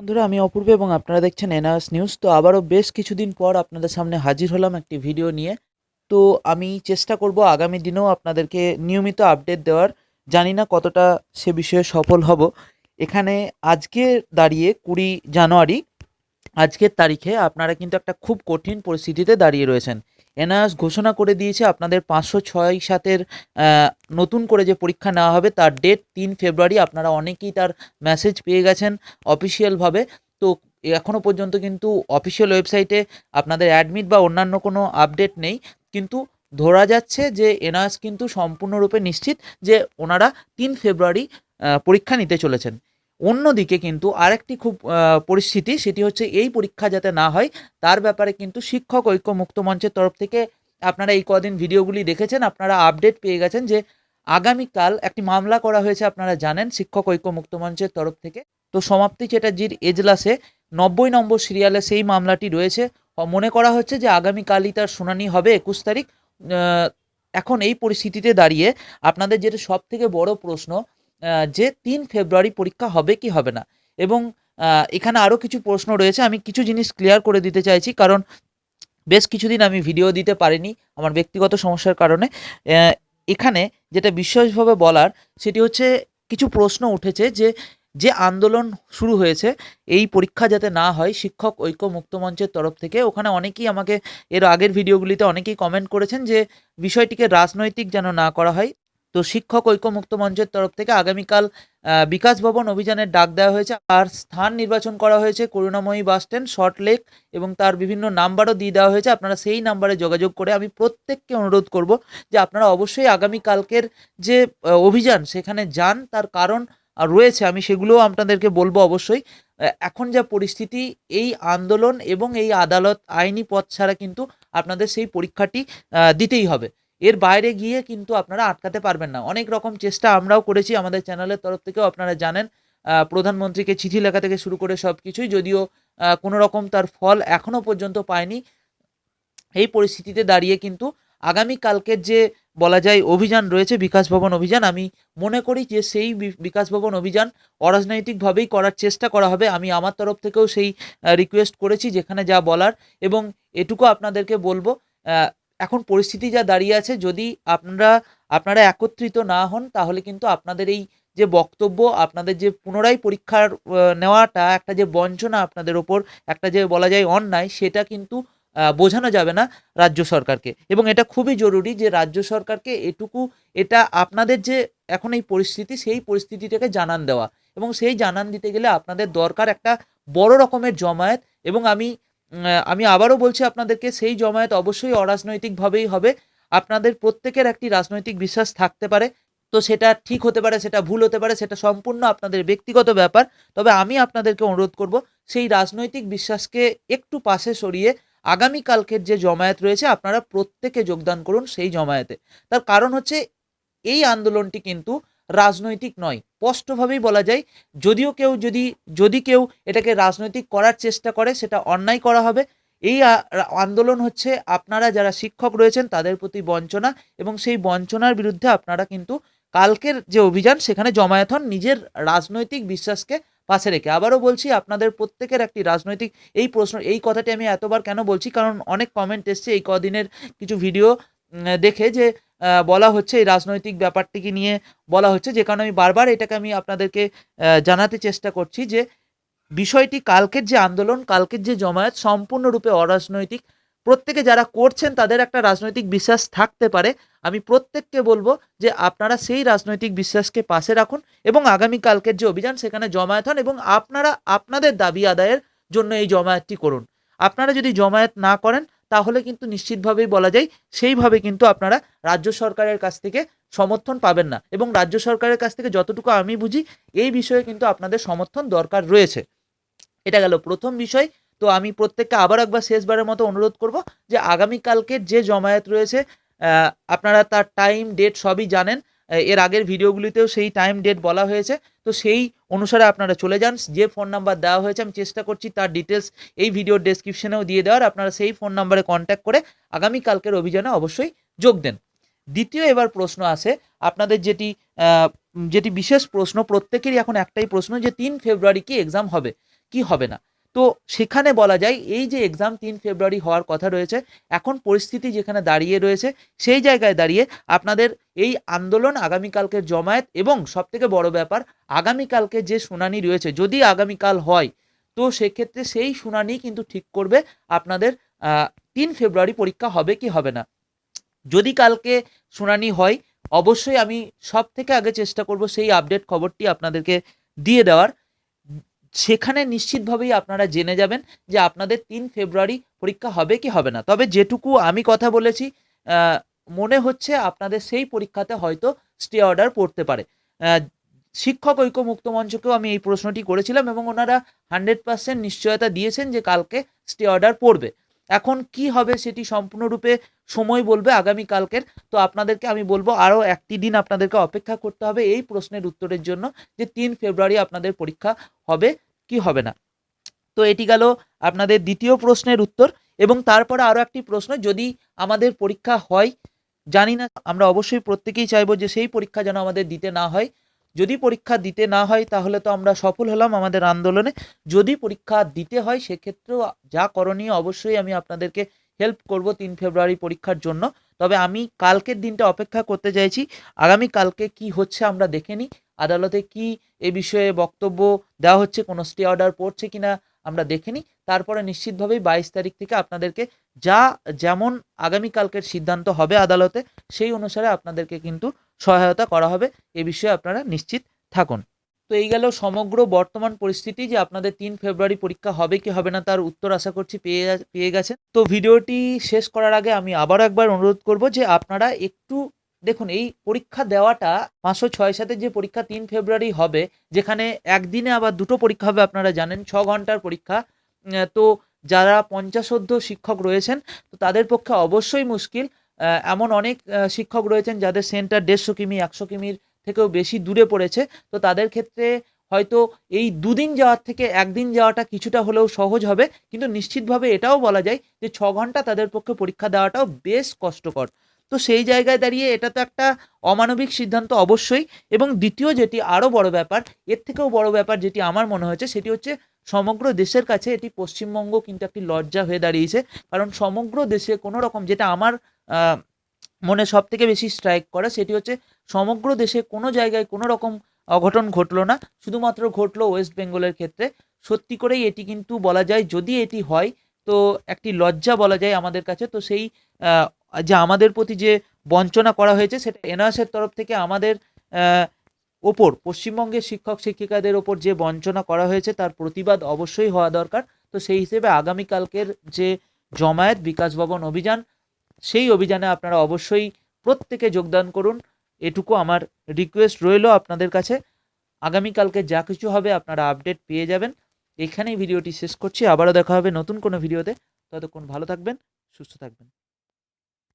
বন্ধুরা, আমি অপূর্ব এবং আপনারা দেখছেন এনআরএস নিউজ। তো আবারও বেশ কিছুদিন পর আপনাদের সামনে হাজির হলাম একটি ভিডিও নিয়ে। তো আমি চেষ্টা করব আগামী দিনেও আপনাদেরকে নিয়মিত আপডেট দেওয়ার। জানি না কতটা সে বিষয়ে সফল হব। এখানে আজকে দাঁড়িয়ে কুড়ি জানুয়ারি, আজকের তারিখে আপনারা কিন্তু একটা খুব কঠিন পরিস্থিতিতে দাঁড়িয়ে রয়েছেন। এনআরএস ঘোষণা করে দিয়েছে আপনাদের পাঁচশো ছয় সাতের নতুন করে যে পরীক্ষা নেওয়া হবে তার ডেট তিন ফেব্রুয়ারি। আপনারা অনেকেই তার মেসেজ পেয়ে গেছেন অফিসিয়ালভাবে তো এখনও পর্যন্ত কিন্তু অফিসিয়াল ওয়েবসাইটে আপনাদের অ্যাডমিট বা অন্যান্য কোনো আপডেট নেই। কিন্তু ধরা যাচ্ছে যে এনআরএস কিন্তু সম্পূর্ণরূপে নিশ্চিত যে ওনারা তিন ফেব্রুয়ারি পরীক্ষা নিতে চলেছেন। অন্যদিকে কিন্তু আরেকটি খুব পরিস্থিতি, সেটি হচ্ছে এই পরীক্ষা যাতে না হয়, তার ব্যাপারে কিন্তু শিক্ষক ঐক্য মুক্ত মঞ্চের তরফ থেকে আপনারা এই কদিন ভিডিওগুলি দেখেছেন, আপনারা আপডেট পেয়ে গেছেন যে আগামীকাল একটি মামলা করা হয়েছে, আপনারা জানেন শিক্ষক ঐক্য মুক্ত মঞ্চের তরফ থেকে। তো সমাপ্তি চ্যাটার্জির এজলাসে নব্বই নম্বর সিরিয়ালে সেই মামলাটি রয়েছে। মনে করা হচ্ছে যে আগামীকালই তার শুনানি হবে একুশ তারিখ। এখন এই পরিস্থিতিতে দাঁড়িয়ে আপনাদের যেটা সব থেকে বড় প্রশ্ন যে তিন ফেব্রুয়ারি পরীক্ষা হবে কি হবে না। এবং এখানে আরও কিছু প্রশ্ন রয়েছে, আমি কিছু জিনিস ক্লিয়ার করে দিতে চাইছি, কারণ বেশ কিছুদিন আমি ভিডিও দিতে পারিনি আমার ব্যক্তিগত সমস্যার কারণে। এখানে যেটা বিশেষভাবে বলার, সেটি হচ্ছে কিছু প্রশ্ন উঠেছে যে যে আন্দোলন শুরু হয়েছে, এই পরীক্ষা যাতে না হয়, শিক্ষক ঐক্য মুক্ত মঞ্চের তরফ থেকে, ওখানে অনেকেই আমাকে এর আগের ভিডিওগুলিতে অনেকেই কমেন্ট করেছেন যে, বিষয়টিকে রাজনৈতিক যেন না করা হয় তো শিক্ষক ঐক্য মুক্ত মঞ্চের তরফ থেকে আগামীকাল বিকাশ ভবন অভিযানের ডাক দেওয়া হয়েছে। আর স্থান নির্বাচন করা হয়েছে Karunamoyee bus stand, short lake এবং তার বিভিন্ন নাম্বারও দিয়ে দেওয়া হয়েছে। আপনারা সেই নাম্বারে যোগাযোগ করে আমি প্রত্যেককে অনুরোধ করব যে আপনারা অবশ্যই আগামীকালকের যে অভিযান সেখানে যান। তার কারণ রয়েছে, আমি সেগুলোও আপনাদেরকে বলব অবশ্যই। এখন যা পরিস্থিতি, এই আন্দোলন এবং এই আদালত আইনি পথ ছাড়া কিন্তু আপনাদের সেই পরীক্ষাটি দিতেই হবে। এর বাইরে গিয়ে কিন্তু আপনারা আটকাতে পারবেন না। অনেক রকম চেষ্টা আমরাও করেছি, আমাদের চ্যানেলের তরফ থেকেও আপনারা জানেন প্রধানমন্ত্রীকে চিঠি লেখা থেকে শুরু করে সব কিছুই যদিও কোনো রকম তার ফল এখনও পর্যন্ত পায়নি। এই পরিস্থিতিতে দাঁড়িয়ে কিন্তু আগামী কালকের যে বলা যায় অভিযান রয়েছে, বিকাশ ভবন অভিযান, আমি মনে করি যে সেই বিকাশ ভবন অভিযান অরাজনৈতিকভাবেই করার চেষ্টা করা হবে। আমি আমার তরফ থেকেও সেই রিকোয়েস্ট করেছি যেখানে যা বলার এবং এটুকু আপনাদেরকে বলব এখন পরিস্থিতি যা দাঁড়িয়ে আছে, যদি আপনারা আপনারা একত্রিত না হন, তাহলে কিন্তু আপনাদের এই যে বক্তব্য, আপনাদের যে পুনরায় পরীক্ষার নেওয়াটা, একটা যে বঞ্চনা আপনাদের ওপর, একটা যে বলা যায় অন্যায়, সেটা কিন্তু বোঝানো যাবে না রাজ্য সরকারকে। এবং এটা খুবই জরুরি যে রাজ্য সরকারকে এটুকু, এটা আপনাদের যে এখন এই পরিস্থিতি, সেই পরিস্থিতিটাকে জানান দেওয়া। এবং সেই জানান দিতে গেলে আপনাদের দরকার একটা বড় রকমের জমায়েত। এবং আমি আমি আবারও বলছি আপনাদেরকে, সেই জমায়েত অবশ্যই অরাজনৈতিকভাবেই হবে। আপনাদের প্রত্যেকের একটি রাজনৈতিক বিশ্বাস থাকতে পারে। তো সেটা ঠিক হতে পারে, সেটা ভুল হতে পারে, সেটা সম্পূর্ণ আপনাদের ব্যক্তিগত ব্যাপার। তবে আমি আপনাদেরকে অনুরোধ করব, সেই রাজনৈতিক বিশ্বাসকে একটু পাশে সরিয়ে আগামীকালকের যে জমায়েত রয়েছে, আপনারা প্রত্যেকে যোগদান করুন সেই জমায়েতে। তার কারণ হচ্ছে, এই আন্দোলনটি কিন্তু রাজনৈতিক নয়, স্পষ্টভাবেই বলা যায়, যদিও কেউ যদি যদি কেউ এটাকে রাজনৈতিক করার চেষ্টা করে, সেটা অন্যায় করা হবে। এই আন্দোলন হচ্ছে আপনারা যারা শিক্ষক রয়েছেন, তাদের প্রতি বঞ্চনা এবং সেই বঞ্চনার বিরুদ্ধে আপনারা কিন্তু কালকের যে অভিযান, সেখানে জমায়েত হন, নিজের রাজনৈতিক বিশ্বাসকে পাশে রেখে। আবারও বলছি, আপনাদের প্রত্যেকের একটি রাজনৈতিক এই প্রশ্ন, এই কথাটি আমি এতবার কেন বলছি? কারণ অনেক কমেন্ট এসছে, এই কদিনের কিছু ভিডিও দেখে যে বলা হচ্ছে, এই রাজনৈতিক ব্যাপারটিকে নিয়ে বলা হচ্ছে, যে কারণে আমি বারবার এটাকে আমি আপনাদেরকে জানাতে চেষ্টা করছি যে বিষয়টি কালকের যে আন্দোলন, কালকের যে জমায়েত সম্পূর্ণরূপে অরাজনৈতিক। প্রত্যেকে যারা করছেন, তাদের একটা রাজনৈতিক বিশ্বাস থাকতে পারে। আমি প্রত্যেককে বলব যে আপনারা সেই রাজনৈতিক বিশ্বাসকে পাশে রাখুন এবং আগামী কালকের যে অভিযান, সেখানে জমায়েত হন এবং আপনারা, আপনাদের দাবি আদায়ের জন্য এই জমায়েতটি করুন। আপনারা যদি জমায়েত না করেন তাহলে কিন্তু নিশ্চিতভাবেই বলা যায় সেইভাবে কিন্তু আপনারা রাজ্য সরকারের কাছ থেকে সমর্থন পাবেন না। এবং রাজ্য সরকারের কাছ থেকে যতটুকু আমি বুঝি, এই বিষয়ে কিন্তু আপনাদের সমর্থন দরকার রয়েছে। এটা গেল প্রথম বিষয়। তো আমি প্রত্যেককে আবার একবার শেষবারের মতো অনুরোধ করব যে আগামীকালকের যে জমায়েত রয়েছে আপনারা তার টাইম ডেট সবই জানেন। এর আগের ভিডিওগুলিতেও সেই টাইম ডেট বলা হয়েছে। তো সেই অনুসারে আপনারা চলে যান। যে ফোন নাম্বার দেওয়া হয়েছে, আমি চেষ্টা করছি তার ডিটেলস এই ভিডিওর ডেসক্রিপশনেও দিয়ে দেওয়ার। আপনারা সেই ফোন নাম্বারে কন্ট্যাক্ট করে আগামীকালকের অভিযানে অবশ্যই যোগ দেন। দ্বিতীয় এবার প্রশ্ন আসে, আপনাদের যেটি যেটি বিশেষ প্রশ্ন, প্রত্যেকেরই এখন একটাই প্রশ্ন যে, তিন ফেব্রুয়ারি কি এক্সাম হবে? কি হবে না? তো সেখানে বলা যায়, এই যে এক্সাম তিন ফেব্রুয়ারি হওয়ার কথা রয়েছে, এখন পরিস্থিতি যেখানে দাঁড়িয়ে রয়েছে, সেই জায়গায় দাঁড়িয়ে আপনাদের এই আন্দোলন আগামীকালকের জমায়েত এবং সবথেকে বড় ব্যাপার, আগামীকালকে যে শুনানি রয়েছে, যদি আগামীকাল হয়, তো সেক্ষেত্রে সেই শুনানি কিন্তু ঠিক করবে আপনাদের তিন ফেব্রুয়ারি পরীক্ষা হবে কি হবে না। যদি কালকে শুনানি হয়, অবশ্যই আমি সব থেকে আগে চেষ্টা করব সেই আপডেট খবরটি আপনাদেরকে দিয়ে দেওয়ার। সেখানে নিশ্চিতভাবেই আপনারা জেনে যাবেন যে আপনাদের তিন ফেব্রুয়ারি পরীক্ষা হবে কি হবে না। তবে যেটুকু আমি কথা বলেছি মনে হচ্ছে আপনাদের সেই পরীক্ষাতে হয়তো স্টে অর্ডার পড়তে পারে। শিক্ষক ঐক্য মুক্ত মঞ্চকেও আমি এই প্রশ্নটি করেছিলাম এবং ওনারা হান্ড্রেড পার্সেন্ট নিশ্চয়তা দিয়েছেন যে কালকে স্টে অর্ডার পড়বে। এখন কি হবে সেটি সম্পূর্ণরূপে সময় বলবে আগামী কালকের। তো আপনাদেরকে আমি বলব, আরও একটি দিন আপনাদেরকে অপেক্ষা করতে হবে এই প্রশ্নের উত্তরের জন্য যে তিন ফেব্রুয়ারি আপনাদের পরীক্ষা হবে কি হবে না। তো এটি গেল আপনাদের দ্বিতীয় প্রশ্নের উত্তর এবং তারপরে আরও একটি প্রশ্ন, যদি আমাদের পরীক্ষা হয়, জানি না, আমরা অবশ্যই প্রত্যেকেই চাইব যে সেই পরীক্ষা যেন আমাদের দিতে না হয়। যদি পরীক্ষা দিতে না হয়, তাহলে তো আমরা সফল হলাম আমাদের আন্দোলনে। যদি পরীক্ষা দিতে হয়, সেক্ষেত্রেও যা করণীয় অবশ্যই আমি আপনাদেরকে হেল্প করব তিন ফেব্রুয়ারি পরীক্ষার জন্য। তবে আমি কালকের দিনটা অপেক্ষা করতে চাইছি। আগামী কালকে কি হচ্ছে আমরা দেখে নিই। আদালতে কি এ বিষয়ে বক্তব্য দেওয়া হচ্ছে, কোনো স্টে অর্ডার পড়ছে কিনা আমরা দেখে নিই। তারপরে নিশ্চিতভাবেই বাইশ তারিখ থেকে আপনাদেরকে যা যেমন আগামীকালকের সিদ্ধান্ত হবে আদালতে, সেই অনুসারে আপনাদেরকে কিন্তু সহায়তা করা হবে। এ বিষয়ে আপনারা নিশ্চিত থাকুন। তো এই গেল সমগ্র বর্তমান পরিস্থিতি যে আপনাদের তিন ফেব্রুয়ারি পরীক্ষা হবে কি হবে না তার উত্তর আশা করছি পেয়ে পেয়ে গেছেন। তো ভিডিওটি শেষ করার আগে আমি আবারও একবার অনুরোধ করব যে আপনারা একটু দেখুন, এই পরীক্ষা দেওয়াটা পাঁচশো ছয় সাথে যে পরীক্ষা তিন ফেব্রুয়ারি হবে, যেখানে একদিনে আবার দুটো পরীক্ষা হবে আপনারা জানেন, ছ ঘণ্টার পরীক্ষা তো যারা পঞ্চাশোর্ধ শিক্ষক রয়েছেন, তো তাদের পক্ষে অবশ্যই মুশকিল। এমন অনেক শিক্ষক রয়েছেন যাদের সেন্টার দেড়শো কিমি, একশো কিমির থেকেও বেশি দূরে পড়েছে। তো তাদের ক্ষেত্রে হয়তো এই দুদিন যাওয়ার থেকে একদিন যাওয়াটা কিছুটা হলেও সহজ হবে। কিন্তু নিশ্চিতভাবে এটাও বলা যায় যে ছ ঘণ্টা তাদের পক্ষে পরীক্ষা দেওয়াটাও বেশ কষ্টকর। তো সেই জায়গায় দাঁড়িয়ে এটা তো একটা অমানবিক সিদ্ধান্ত অবশ্যই। এবং দ্বিতীয় যেটি আরও বড় ব্যাপার, এর থেকেও বড় ব্যাপার যেটি আমার মনে হয়েছে, সেটি হচ্ছে সমগ্র দেশের কাছে এটি পশ্চিমবঙ্গ কিন্তু একটি লজ্জা হয়ে দাঁড়িয়েছে। কারণ সমগ্র দেশে কোনো রকম যেটা আমার মনে সব থেকে বেশি স্ট্রাইক করে সেটি হচ্ছে সমগ্র দেশে কোনো জায়গায় কোনো রকম অঘটন ঘটলো না। শুধুমাত্র ঘটলো ওয়েস্ট বেঙ্গলের ক্ষেত্রে। সত্যি করেই এটি কিন্তু বলা যায়, যদি এটি হয়, তো একটি লজ্জা বলা যায় আমাদের কাছে। তো সেই যে আমাদের প্রতি যে বঞ্চনা করা হয়েছে, সেটা এনআরএসের তরফ থেকে আমাদের ওপর পশ্চিমবঙ্গের শিক্ষক শিক্ষিকাদের ওপর যে বঞ্চনা করা হয়েছে, তার প্রতিবাদ অবশ্যই হওয়া দরকার। তো সেই হিসেবে আগামীকালকের যে জমায়েত বিকাশ ভবন অভিযান, সেই অভিযানে আপনারা অবশ্যই প্রত্যেকে যোগদান করুন। এটুকু আমার রিকোয়েস্ট রইল আপনাদের কাছে। আগামীকালকে যা কিছু হবে আপনারা আপডেট পেয়ে যাবেন। এখানেই ভিডিওটি শেষ করছি। আবারও দেখা হবে নতুন কোনো ভিডিওতে। ততক্ষণ ভালো থাকবেন, সুস্থ থাকবেন।